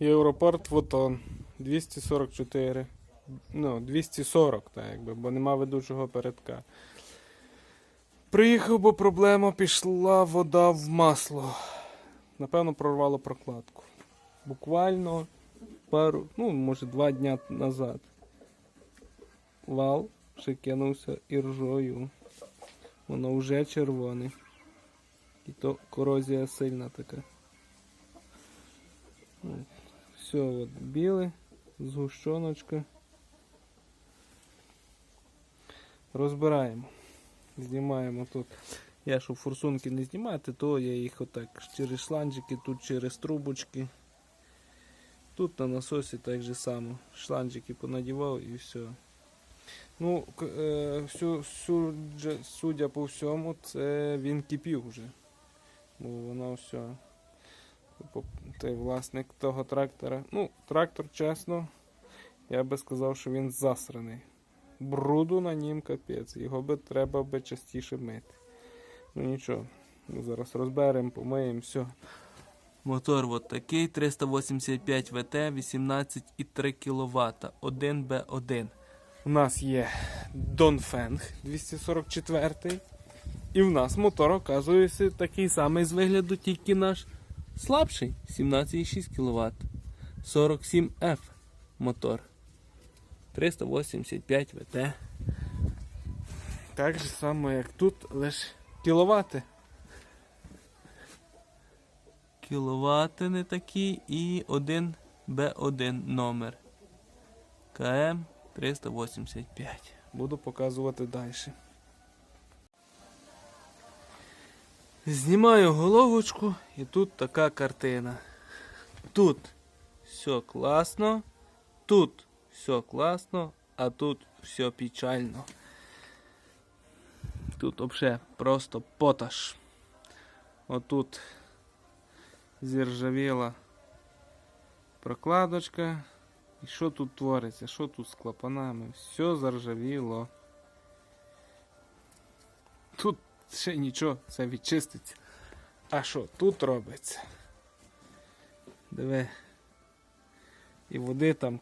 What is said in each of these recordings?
Європорт Вотон 244. Ну, 240, так якби, бо нема ведучого передка. Приїхав, бо проблема пішла вода в масло. Напевно, прорвало прокладку. Буквально пару, ну, може, два дня назад. Вал прикинувся іржою. Воно вже червоне. І то корозія сильна така. Все, от біле, згущеночка. Розбираємо. Знімаємо тут. Я щоб форсунки не знімати, то я їх отак через шланжики, тут через трубочки. Тут на насосі так же само. Шланжики понадівав і все. Ну, е, всю, судя, судя по всьому, це він кипів вже. Бо воно все. По- Той власник того трактора. Ну, трактор, чесно, я би сказав, що він засраний. Бруду на нім капець. Його би треба би частіше мити. Ну нічого. Ми зараз розберемо, помиємо, все. Мотор от такий 385 ВТ 18,3 кВт 1Б1. У нас є Донфенг 244. І в нас мотор, оказується, такий самий з вигляду, тільки наш Слабший 17,6 кВт 47F мотор 385 ВТ. Так же само, як тут, лише кіловати. Кіловати не такі і 1Б1 номер КМ 385. Буду показувати далі. Знімаю головочку і тут така картина. Тут все класно, тут все класно, а тут все печально. Тут взагалі просто поташ. Отут зіржавіла прокладочка. І що тут твориться? Що тут з клапанами? Все заржавіло. Ще нічого, це відчиститься. А що тут робиться? Диви. І води там.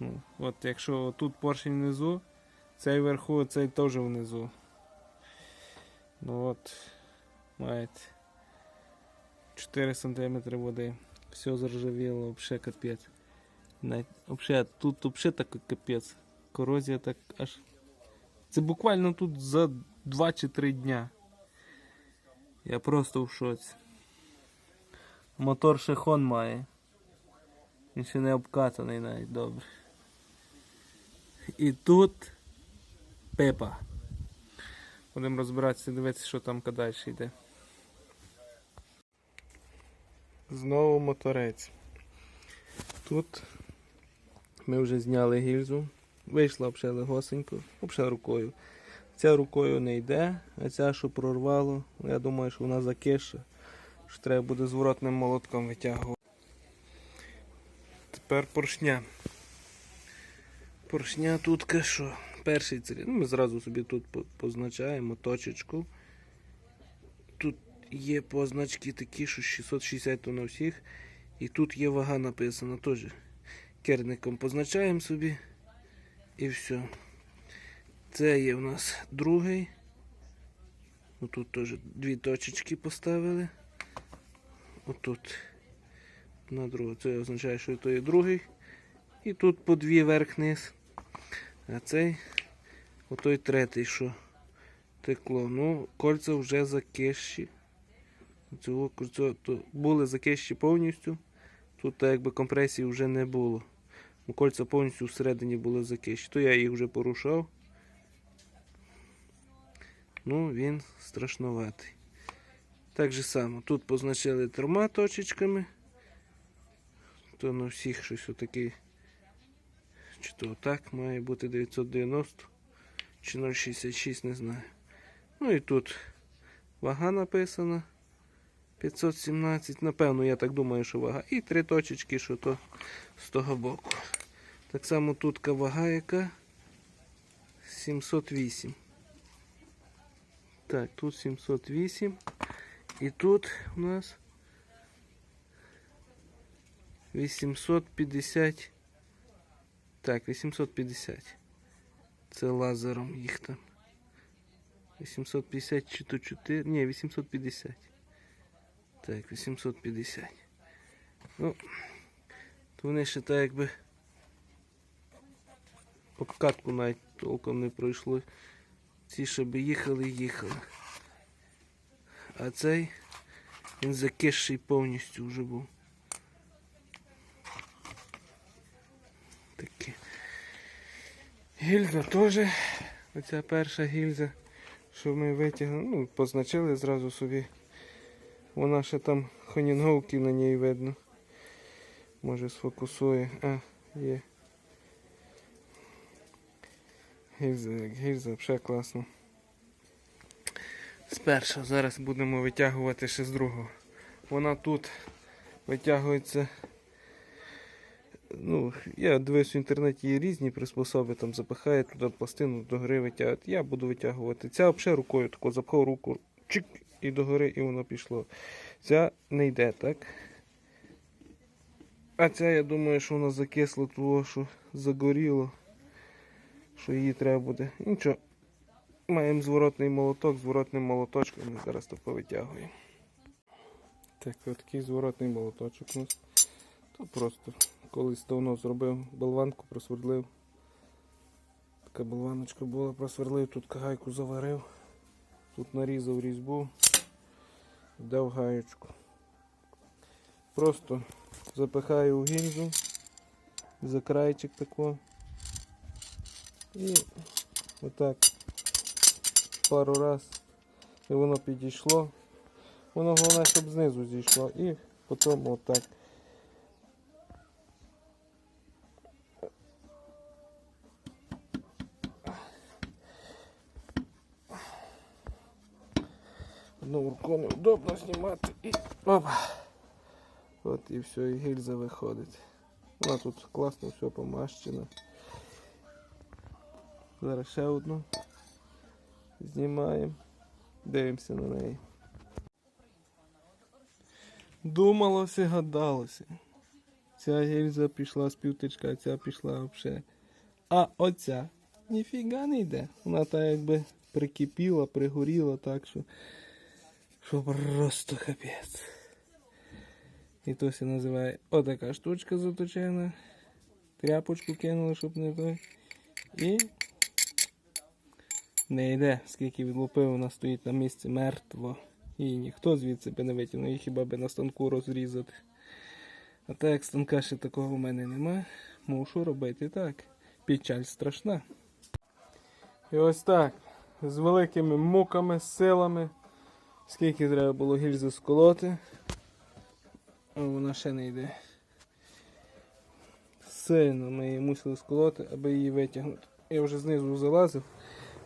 Ну, от якщо тут поршень внизу, цей вверху, цей теж внизу. Ну от, маєте 4 см води. Все заржавіло, взагалі капець. Навіть, вообще, тут взагалі такий капець. Корозія так аж. Це буквально тут за 2 чи 3 дня. Я просто в шоці. Мотор ще хон має. Він ще не обкатаний навіть добре. І тут пепа. Будемо розбиратися, дивитися, що там далі йде. Знову моторець. Тут ми вже зняли гільзу. Вийшла взагалі легосенько, взагалі рукою. Ця рукою не йде, а ця, що прорвало, я думаю, що вона закише. Що треба буде зворотним молотком витягувати. Тепер поршня. Поршня тут що? Перший циліндр. Ну, ми зразу собі тут позначаємо точечку. Тут є позначки такі, що 660 то на всіх. І тут є вага написана теж. Керником позначаємо собі. І все. Це є у нас другий. Ну, Тут теж дві точечки поставили. Отут. На другу. Це означає, що то є другий. І тут по дві верх-низ. А цей отой третій, що текло. Ну, кольця вже закищі. Цього кольцо то були закищі повністю. Тут якби компресії вже не було. Ну, Кольця повністю всередині були закищі. То я їх вже порушав. Ну, він страшноватий. Так же само. Тут позначили трьома точечками. То на всіх щось отакий. Чи то так має бути 990 чи 066, не знаю. Ну і тут вага написана. 517, напевно, я так думаю, що вага. І три точечки, що то з того боку. Так само тут вага яка 708. Так, тут 708. І тут у нас 850. Так, 850. Це лазером їх там. 850 чи то 4. Ні, 850. Так, 850. Ну, то вони ще так якби обкатку навіть толком не пройшло. Ці ще би їхали, їхали. А цей він закисший повністю вже був. Таке. Гільза теж. Оця перша гільза, що ми витягнули, ну, позначили зразу собі. Вона ще там хонінговки на ній видно. Може сфокусує. А, є. Гільза, як гільза, взагалі класно. З першого зараз будемо витягувати ще з другого. Вона тут витягується. Ну, я дивився в інтернеті є різні приспособи, там запихає туди пластину до гори витягувати. Я буду витягувати. Ця взагалі рукою тако запхав руку, чик, і до гори, і воно пішло. Ця не йде, так? А ця, я думаю, що вона закисла того, що загоріло, що її треба буде. Нічого. Маємо зворотний молоток, зворотним молоточком ми зараз то повитягуємо. Так, такий зворотний молоточок у нас. То просто колись давно зробив болванку, просвердлив. Така болваночка була, просверлив, тут гайку заварив, тут нарізав різьбу, дав гаєчку. Просто запихаю у гільзу, за крайчик тако. І отак пару раз і воно підійшло. Воно головне, щоб знизу зійшло. І потім отак. Одну руку неудобно знімати і опа. От і все, і гільза виходить. Вона тут класно все помащена. Зараз ще одну. Знімаємо. Дивимося на неї. Думалося, гадалося. Ця гільза пішла з півтичка, ця пішла взагалі. А оця ніфіга не йде. Вона так якби прикипіла, пригоріла так, що, що просто капець. І то се називає отака штучка заточена. Тряпочку кинули, щоб не той. І не йде, скільки відлупив, вона стоїть на місці мертво. І ніхто звідси би не витягнув, її хіба би на станку розрізати. А так як станка ще такого в мене нема, мушу робити так. Печаль страшна. І ось так. З великими муками, силами. Скільки треба було гільзи сколоти. А вона ще не йде. Сильно ми її мусили сколоти, аби її витягнути. Я вже знизу залазив.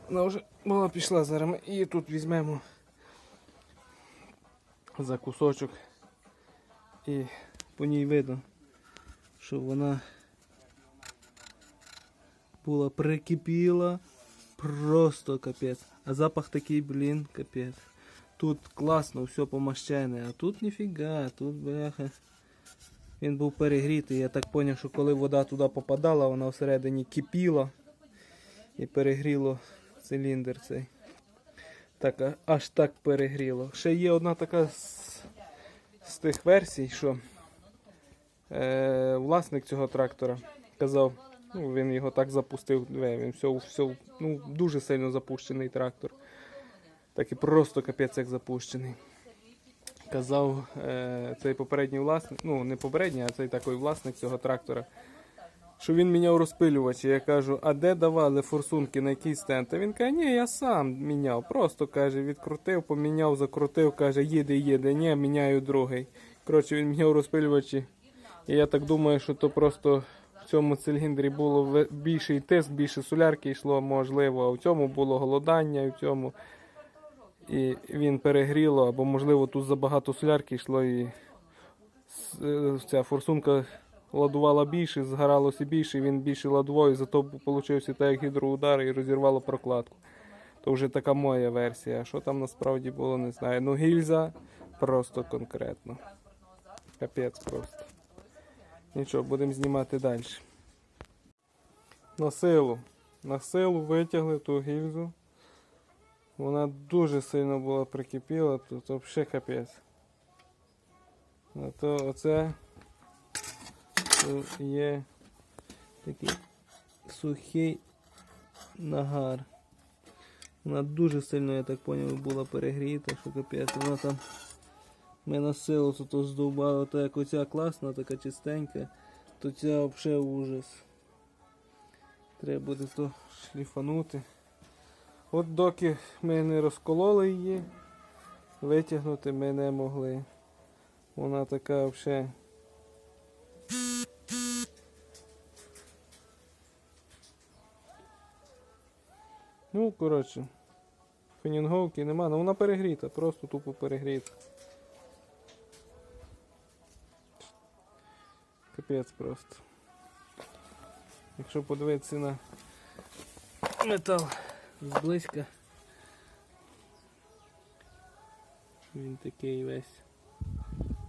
Вона вже була пішла, зараз ми її тут візьмемо за кусочок. І по ній видно, що вона була прикипіла. Просто капець. А запах такий, блін, капець. Тут класно, все помащене, а тут ніфіга, тут бляха. Він був перегрітий. Я так зрозумів, що коли вода туди попадала, вона всередині кипіла і перегріло циліндр цей. Так, аж так перегріло. Ще є одна така з, з тих версій, що е, власник цього трактора казав, ну, він його так запустив, він все, все, ну, дуже сильно запущений трактор. Так і просто капець як запущений. Казав е, цей попередній власник, ну не попередній, а цей такий власник цього трактора, що він міняв розпилювачі. Я кажу, а де давали форсунки, на який стенд? А він каже, ні, я сам міняв. Просто каже, відкрутив, поміняв, закрутив, каже, їде, їде, ні, міняю другий. Коротше, він міняв розпилювачі. І я так думаю, що то просто в цьому циліндрі було більший тиск, більше солярки йшло, можливо, а в цьому було голодання, і в цьому. І він перегріло, або можливо тут забагато солярки йшло і е, ця форсунка ладувала більше, згоралося більше, він більше ладував, і зато получився так як гідроудар і розірвало прокладку. То вже така моя версія. Що там насправді було, не знаю. Ну гільза просто конкретно. Капець просто. Нічого, будемо знімати далі. На силу. На силу витягли ту гільзу. Вона дуже сильно була прикипіла, тут взагалі капець. А то оце є такий сухий нагар. Вона дуже сильно, я так поняв, була перегріта, що капець. Вона там ми на силу тут здовбали, то як оця класна, така чистенька, то ця взагалі ужас. Треба буде то шліфанути. От доки ми не розкололи її, витягнути ми не могли. Вона така взагалі. Ну, коротше, фенінговки нема, ну вона перегріта, просто тупо перегріта. Капець просто. Якщо подивитися на метал зблизька, він такий весь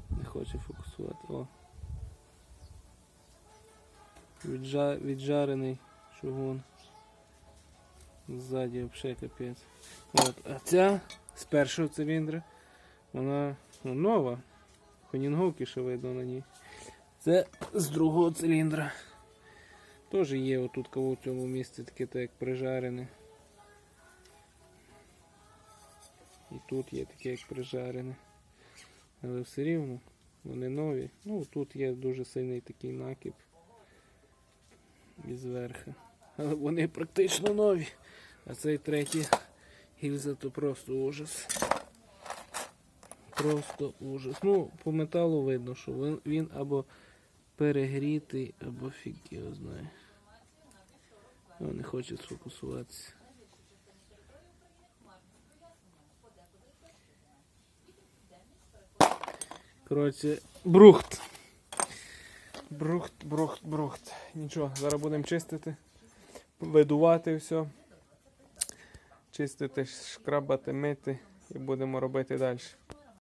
не хоче фокусувати. О. Віджа... Віджарений шугун. Ззаді взагалі капець. От. А ця з першого циліндра, вона ну, нова. Хонінговки ще видно на ній. Це з другого циліндра. Теж є отут кого в цьому місці таке так як прижарене. Тут є таке як прижарене. Але все рівно вони нові. Ну тут є дуже сильний такий накіп із верха. Але вони практично нові. А цей третій гільза то просто ужас. Просто ужас. Ну, по металу видно, що він, або перегрітий, або фіг його знає. Не хоче сфокусуватися. Коротше, брухт. Брухт, брухт, брухт. Нічого, зараз будемо чистити, видувати все. Чистити, шкрабати, мити і будемо робити далі.